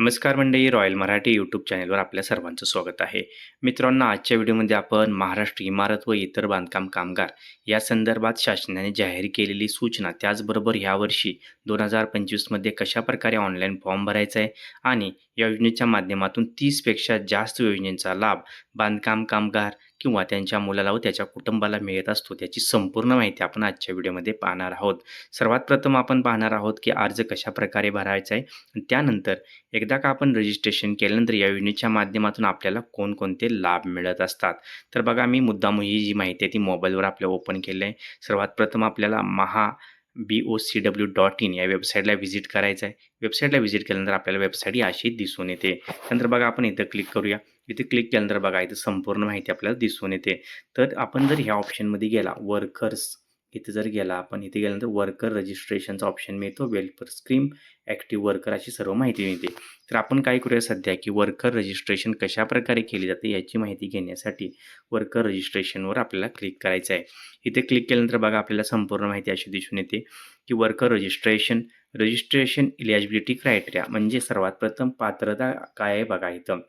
नमस्कार मंडळी royal Marathi YouTube चॅनलवर आपल्या सर्वांचं स्वागत आहे. मित्रांनो आजच्या व्हिडिओमध्ये आपण महाराष्ट्र इमारत व इतर बांधकाम कामगार या संदर्भात शासनाने जाहीर केलेली सूचना त्याचबरोबर ह्यावर्षी दोन हजार पंचवीसमध्ये कशाप्रकारे ऑनलाईन फॉर्म भरायचा आहे आणि या योजनेच्या माध्यमातून तीसपेक्षा जास्त योजनेचा लाभ बांधकाम कामगार किंवा त्यांच्या मुलाला व त्याच्या कुटुंबाला मिळत असतो त्याची संपूर्ण माहिती आपण आजच्या व्हिडिओमध्ये पाहणार आहोत. सर्वात प्रथम आपण पाहणार आहोत की अर्ज कशाप्रकारे भरायचा आहे त्यानंतर एकदा का आपण रजिस्ट्रेशन केल्यानंतर या योजनेच्या माध्यमातून आपल्याला कोणकोणते लाभ मिळत असतात? तर बघा मी मुद्दाम ही जी माहिती आहे ती मोबाईलवर आपल्या ओपन केली आहे. सर्वात प्रथम आपल्याला Maha B O C W dot in या वेबसाईटला व्हिजिट करायचं आहे. वेबसाईटला व्हिजिट केल्यानंतर आपल्याला वेबसाईट ही अशी दिसून येते. नंतर बघा आपण इथं क्लिक करूया. इथे क्लिक केल्यानंतर बघा इथं संपूर्ण माहिती आपल्याला दिसून येते. तर आपण जर ह्या ऑप्शनमध्ये गेला वर्कर्स इथे जर गेला आपण इथे गेल्यानंतर वर्कर रजिस्ट्रेशनचा ऑप्शन मिळतो वेल्फर स्कीम ॲक्टिव्ह वर्कर अशी सर्व माहिती मिळते. तर आपण काय करूया सध्या की वर्कर रजिस्ट्रेशन कशाप्रकारे केली जाते याची माहिती घेण्यासाठी वर्कर रजिस्ट्रेशनवर आपल्याला क्लिक करायचं आहे. इथे क्लिक केल्यानंतर बघा आपल्याला संपूर्ण माहिती अशी दिसून येते की worker registration registration eligibility criteria म्हणजे सर्वात प्रथम पात्रता काय आहे बघा इथं.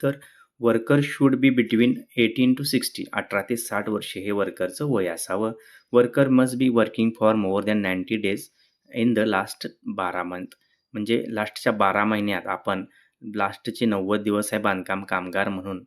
तर worker should be between eighteen to sixty अठरा ते साठ वर्षे हे वर्करचं वय असावं. Worker must be working for more than ninety days in the last बारा मंथ म्हणजे लास्टच्या बारा महिन्यात आपण लास्टचे नव्वद दिवस आहे बांधकाम कामगार म्हणून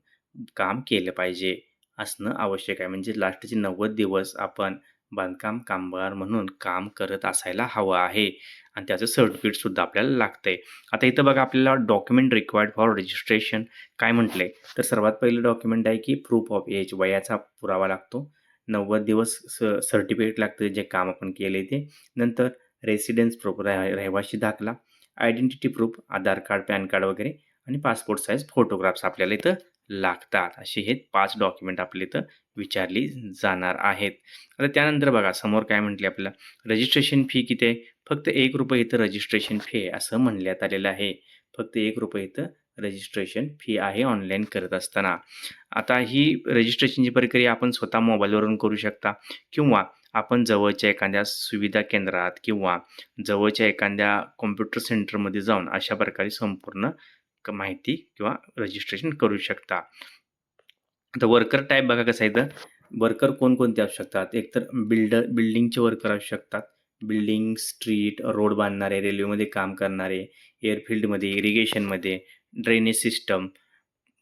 काम केलं पाहिजे असणं आवश्यक आहे. म्हणजे लास्टचे नव्वद दिवस आपण बांधकाम कामगार म्हणून काम करत असायला हवं आहे. आणि त्याचं सर्टिफिकेटसुद्धा आपल्याला लागतं आहे आता इथं बघा आपल्याला डॉक्युमेंट रिक्वायर्ड फॉर रजिस्ट्रेशन काय म्हटलं आहे तर सर्वात पहिलं डॉक्युमेंट आहे की प्रूफ ऑफ एज वयाचा पुरावा लागतो. नव्वद दिवस स सर्टिफिकेट लागतं जे काम आपण केले ते. नंतर रेसिडेन्स प्रूफ रह रहिवाशी दाखला identity proof Aadhaar card PAN card वगैरे आणि पासपोर्ट साईज फोटोग्राफ्स आपल्याला इथं लागतात. असे हे पाच डॉक्युमेंट आपल्या इथं विचारली जाणार आहेत. आता त्यानंतर बघा समोर काय म्हटले आपल्याला? रजिस्ट्रेशन फी किती आहे? फक्त एक रुपये इथं रजिस्ट्रेशन फी आहे असं म्हणण्यात आलेलं आहे. फक्त एक रुपये इथं रजिस्ट्रेशन फी आहे ऑनलाईन करत असताना. आता ही रजिस्ट्रेशनची प्रक्रिया आपण स्वतः मोबाईलवरून करू शकता किंवा आपण जवळच्या एखाद्या सुविधा केंद्रात किंवा जवळच्या एखाद्या कॉम्प्युटर सेंटरमध्ये जाऊन अशा प्रकारे संपूर्ण माहिती किंवा रजिस्ट्रेशन करू शकता. आता वर्कर टाईप बघा कसं आहे तर वर्कर कोणकोणते असू शकतात? एकतर बिल्डर बिल्डिंगचे वर्कर असू शकतात. बिल्डिंग स्ट्रीट रोड बांधणारे रेल्वेमध्ये काम करणारे एअरफील्डमध्ये इरिगेशनमध्ये ड्रेनेज सिस्टम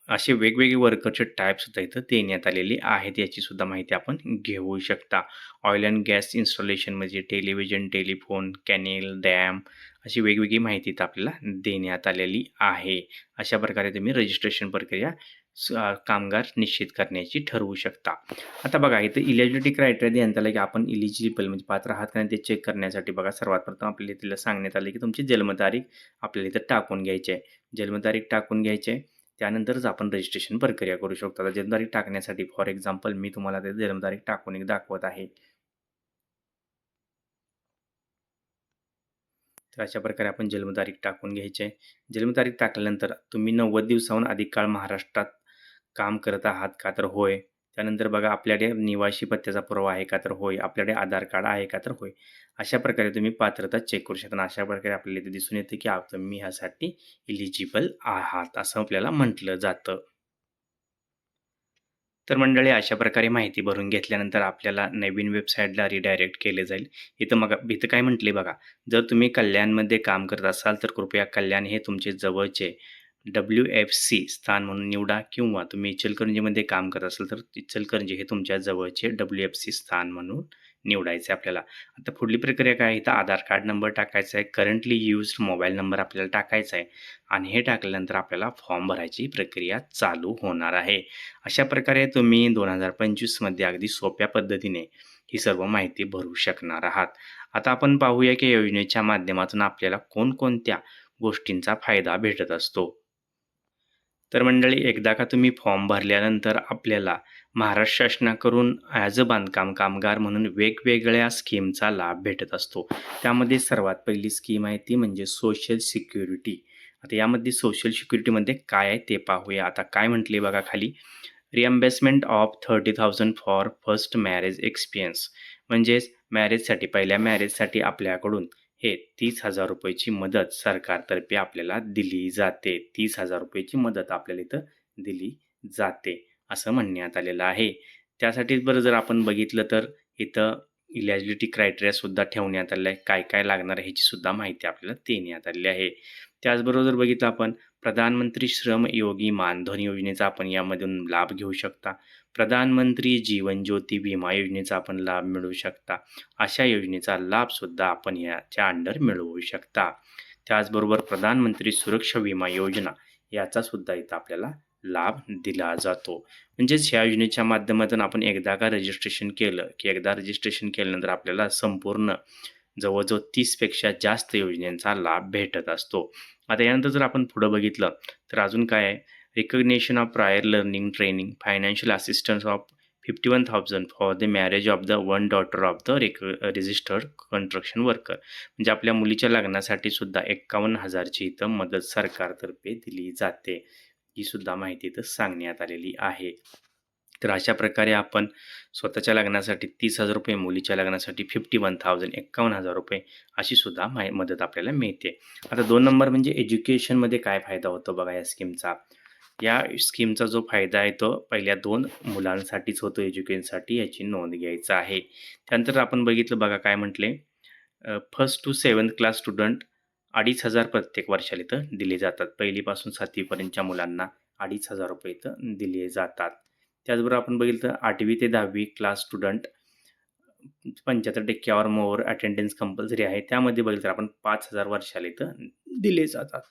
असे वेगवेगळे वर्करचे टाईपसुद्धा इथं देण्यात आलेले आहेत. याचीसुद्धा माहिती आपण घेऊ शकता. ऑइल अँड गॅस इन्स्टॉलेशनमध्ये टेलिव्हिजन टेलिफोन कॅनेल डॅम अशी वेगवेगळी माहिती इथं आपल्याला देण्यात आलेली आहे. अशा प्रकारे तुम्ही रजिस्ट्रेशन प्रक्रिया स कामगार निश्चित करण्याची ठरवू शकता. आता बघा इथं इलिजिबिलिटी क्रायटेरिया देण्यात आलं की आपण इलिजिबल म्हणजे पात्र आहात का नाही ते चेक करण्यासाठी बघा सर्वात प्रथम आपल्याला तिला सांगण्यात आलं की तुमची जन्मतारीख आपल्याला इथं टाकून घ्यायची आहे. जन्मतारीख टाकून घ्यायची आहे. त्यानंतरच आपण रजिस्ट्रेशन प्रक्रिया करू शकतो. आता जन्मतारीख टाकण्यासाठी फॉर एक्झाम्पल मी तुम्हाला ते जन्मतारीख टाकून एक दाखवत आहे. तर अशा प्रकारे आपण जन्मतारीख टाकून घ्यायची आहे. जन्मतारीख टाकल्यानंतर तुम्ही नव्वद दिवसाहून अधिक काळ महाराष्ट्रात काम करत आहात का तर होय. त्यानंतर बघा आपल्याकडे निवासी पत्त्याचा पुरावा आहे का तर होय. आपल्याकडे आधार कार्ड आहे का तर होय. अशा प्रकारे तुम्ही पात्रता चेक करू शकता. अशा प्रकारे आपल्याला इथे दिसून येतं की तुम्ही ह्यासाठी इलिजिबल आहात असं आपल्याला म्हटलं जातं. तर मंडळी अशा प्रकारे माहिती भरून घेतल्यानंतर आपल्याला नवीन वेबसाईटला रिडायरेक्ट केले जाईल. इथं मग इथं काय म्हटले बघा जर तुम्ही कल्याणमध्ये काम करत असाल तर कृपया कल्याण हे तुमचे जवळचे डब्ल्यू एफ सी स्थान म्हणून निवडा किंवा तुम्ही इचलकरंजीमध्ये काम करत असाल तर इचलकरंजी हे तुमच्या जवळचे डब्ल्यू एफ सी स्थान म्हणून निवडायचं आहे आपल्याला. आता पुढली प्रक्रिया काय? इथं आधार कार्ड नंबर टाकायचा आहे करंटली यूज्ड मोबाईल नंबर आपल्याला टाकायचा आहे आणि हे टाकल्यानंतर आपल्याला फॉर्म भरायची प्रक्रिया चालू होणार आहे. अशा प्रकारे तुम्ही दोन हजार पंचवीसमध्ये अगदी सोप्या पद्धतीने ही सर्व माहिती भरू शकणार आहात. आता आपण पाहूया की योजनेच्या माध्यमातून आपल्याला कोणकोणत्या गोष्टींचा फायदा भेटत असतो? तर मंडळी एकदा का तुम्ही फॉर्म भरल्यानंतर आपल्याला महाराष्ट्र शासनाकडून ॲज अ बांधकाम कामगार म्हणून वेगवेगळ्या स्कीमचा लाभ भेटत असतो. त्यामध्ये सर्वात पहिली स्कीम आहे ती म्हणजे सोशल सिक्युरिटी आता यामध्ये सोशल सिक्युरिटीमध्ये काय आहे ते पाहूया. आता काय म्हटले बघा खाली. Reimbursement of thirty thousand for first marriage experience म्हणजेच मॅरेजसाठी पहिल्या मॅरेजसाठी आपल्याकडून हे तीस हजार रुपयाची मदत सरकारतर्फे आपल्याला दिली जाते. तीस हजार रुपयाची मदत आपल्याला इथं दिली जाते. असं म्हणण्यात आलेलं आहे. त्यासाठीच बरं जर आपण बघितलं तर इथं इलॅजिबिलिटी क्रायटेरियासुद्धा ठेवण्यात आलेला आहे काय काय लागणार आहे ह्याची सुद्धा माहिती आपल्याला देण्यात आलेली आहे. त्याचबरोबर जर बघितलं आपण प्रधानमंत्री श्रम योगी मानधन योजनेचा आपण यामधून लाभ घेऊ शकता. प्रधानमंत्री जीवन ज्योती विमा योजनेचा आपण लाभ मिळवू शकता. अशा योजनेचा लाभसुद्धा आपण याच्या अंडर मिळवू शकता. त्याचबरोबर प्रधानमंत्री सुरक्षा विमा योजना याचासुद्धा इथं आपल्याला लाभ दिला जातो. म्हणजेच ह्या योजनेच्या माध्यमातून आपण एकदा का रजिस्ट्रेशन केलं की एकदा रजिस्ट्रेशन केल्यानंतर आपल्याला संपूर्ण जवळजवळ तीसपेक्षा जास्त योजनांचा लाभ भेटत असतो. आता यानंतर जर आपण पुढं बघितलं तर अजून काय आहे? Recognition of prior learning training financial assistance of fifty one thousand for the marriage of the one daughter of the Rick registered construction worker म्हणजे आपल्या मुलीच्या लग्नासाठी सुद्धा एक्कावन्न हजारची इथं मदत सरकारतर्फे दिली जाते. ही सुद्धा माहिती इथं सांगण्यात आलेली आहे. तर अशा प्रकारे आपण स्वतःच्या लग्नासाठी तीस हजार रुपये मुलीच्या लग्नासाठी फिफ्टी वन थाउजंड एक्कावन्न हजार रुपये अशी सुद्धा माय मदत आपल्याला मिळते. आता दोन नंबर म्हणजे एज्युकेशनमध्ये काय फायदा होतो बघा या स्कीमचा या स्कीमचा जो फायदा आहे तो पहिल्या दोन मुलांसाठीच होतो एज्युकेशनसाठी याची नोंद घ्यायचा आहे. त्यानंतर आपण बघितलं बघा काय म्हटले? First to seventh class student अडीच हजार प्रत्येक वर्षाला इथं दिले जातात. पहिलीपासून सातवीपर्यंतच्या मुलांना अडीच हजार रुपये इथं दिले जातात. त्याचबरोबर आपण बघितलं तर आठवी ते दहावी क्लास स्टुडंट पंच्याहत्तर टक्क्यावर मोर अटेंडन्स कंपल्सरी आहे. त्यामध्ये बघितलं तर आपण पाच हजार वर्षाला इथं दिले जातात.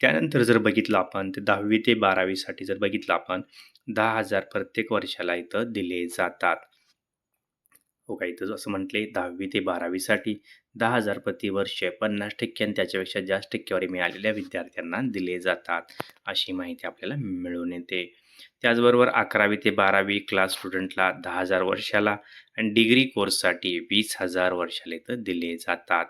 त्यानंतर जर बघितलं आपण तर दहावी ते बारावीसाठी जर बघितलं आपण दहा हजार प्रत्येक वर्षाला इथं दिले जातात. हो इथं असं म्हटले दहावी ते बारावीसाठी दहा हजार प्रतिवर्ष पन्नास टक्के आणि त्याच्यापेक्षा जास्त टक्केवारी मिळालेल्या विद्यार्थ्यांना दिले जातात अशी माहिती आपल्याला मिळून येते. त्याचबरोबर अकरावी ते बारावी क्लास स्टुडंटला दहा हजार वर्षाला आणि डिग्री कोर्ससाठी वीस हजार वर्षाला इथं दिले जातात.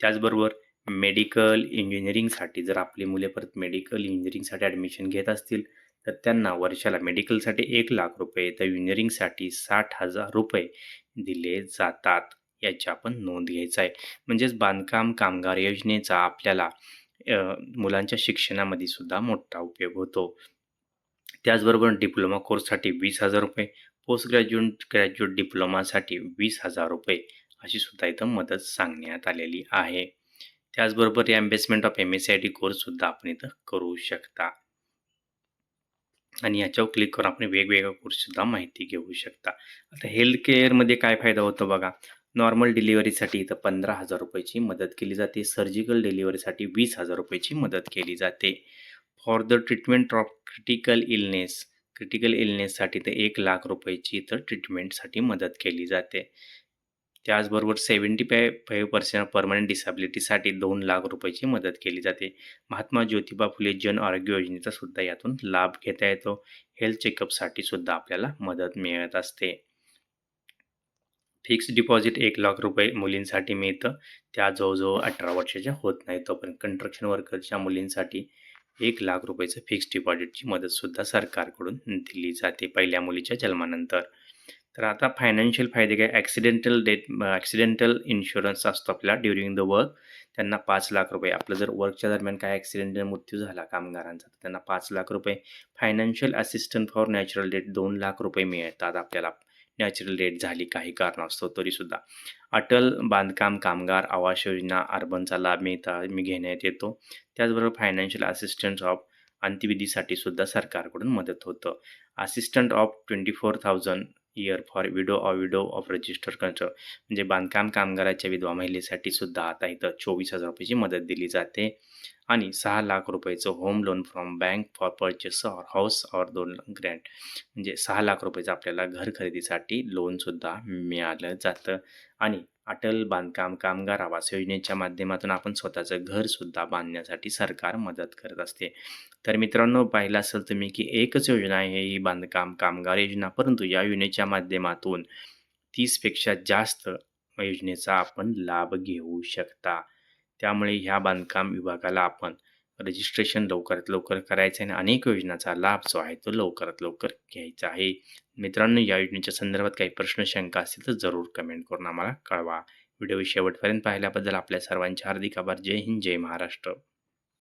त्याचबरोबर मेडिकल इंजिनिअरिंगसाठी जर आपली मुले परत मेडिकल इंजिनिअरिंगसाठी ॲडमिशन घेत असतील तर त्यांना वर्षाला मेडिकलसाठी एक लाख रुपये तर इंजिनिअरिंगसाठी साठ हजार रुपये दिले जातात. याची आपण नोंद घ्यायचं आहे. म्हणजेच बांधकाम कामगार योजनेचा आपल्याला मुलांच्या शिक्षणामध्ये सुद्धा मोठा उपयोग होतो. त्याचबरोबर डिप्लोमा कोर्ससाठी वीस हजार रुपये पोस्ट ग्रॅज्युएट ग्रॅज्युएट डिप्लोमासाठी वीस हजार रुपये अशी सुद्धा इथं मदत सांगण्यात आलेली आहे. त्याचबरोबर reimbursement of M S C I T कोर्ससुद्धा आपण इथं करू शकता. आणि याच्यावर क्लिक करून आपण वेगवेगळ्या कोर्ससुद्धा माहिती घेऊ शकता. आता हेल्थ केअरमध्ये काय फायदा होतो बघा? नॉर्मल डिलिव्हरीसाठी इथं पंधरा हजार रुपयाची मदत केली जाते. सर्जिकल डिलिव्हरीसाठी वीस हजार रुपयाची मदत केली जाते. For the treatment of critical illness critical इलनेससाठी तर एक लाख रुपयाची इथं ट्रीटमेंटसाठी मदत केली जाते. त्याचबरोबर सेवन्टी फाय फाईव्ह पर्सेंट परमनंट डिसॅबिलिटीसाठी दोन लाख रुपयाची मदत केली जाते. महात्मा ज्योतिबा फुले जन आरोग्य योजनेचा सुद्धा यातून लाभ घेता येतो. हेल्थ चेकअपसाठी सुद्धा आपल्याला मदत मिळत असते. फिक्स डिपॉझिट एक लाख रुपये मुलींसाठी मिळतं. त्या जवळजवळ अठरा वर्षाच्या होत नाही. तोपर्यंत कंस्ट्रक्शन वर्करच्या मुलींसाठी एक लाख रुपयाचं फिक्स डिपॉझिटची मदतसुद्धा सरकारकडून दिली जाते. पहिल्या मुलीच्या जन्मानंतर. तर आता फायनान्शियल फायदे काय? ॲक्सिडेंटल डेट ॲक्सिडेंटल इन्शुरन्स असतो आपला ड्युरिंग द वर्क त्यांना पाच लाख रुपये. आपलं जर वर्कच्या दरम्यान काय ॲक्सिडेंटल मृत्यू झाला कामगारांचा तर त्यांना पाच लाख रुपये. Financial assistant for natural death दोन लाख रुपये मिळतात आपल्याला. नॅचरल डेट झाली काही कारणास्तव तरीसुद्धा अटल बांधकाम कामगार आवास योजना अर्बनचा लाभ मिळता मी घेण्यात येतो. त्याचबरोबर फायनान्शियल असिस्टंट ऑफ अंत्यविधीसाठी सुद्धा सरकारकडून मदत होतं. Assistant of twenty four thousand year for widow or widow of register कंट्र म्हणजे बांधकाम कामगाराच्या विधवा महिलेसाठी सुद्धा आता इथं चोवीस हजार रुपयाची मदत दिली जाते. आणि सहा लाख रुपयाचं home loan from bank for purchase or house or दोन ग्रँट म्हणजे सहा लाख रुपयाचं आपल्याला घर खरेदीसाठी लोनसुद्धा मिळालं जातं. आणि अटल बांधकाम कामगार आवास योजनेच्या माध्यमातून आपण स्वतःचं घरसुद्धा बांधण्यासाठी सरकार मदत करत असते. तर मित्रांनो पाहिलं असेल तुम्ही की एकच योजना आहे ही बांधकाम कामगार योजना. परंतु या योजनेच्या माध्यमातून तीसपेक्षा जास्त योजनेचा आपण लाभ घेऊ शकता. त्यामुळे ह्या बांधकाम विभागाला आपण रजिस्ट्रेशन लवकरात लवकर करायचं आहे आणि अनेक योजनांचा लाभ जो आहे तो लवकरात लवकर घ्यायचा आहे. मित्रांनो या योजनेच्या संदर्भात काही प्रश्न शंका असतील तर जरूर कमेंट करून आम्हाला कळवा. व्हिडिओ शेवटपर्यंत पाहिल्याबद्दल आपल्या सर्वांचे हार्दिक आभार. जय हिंद जय महाराष्ट्र.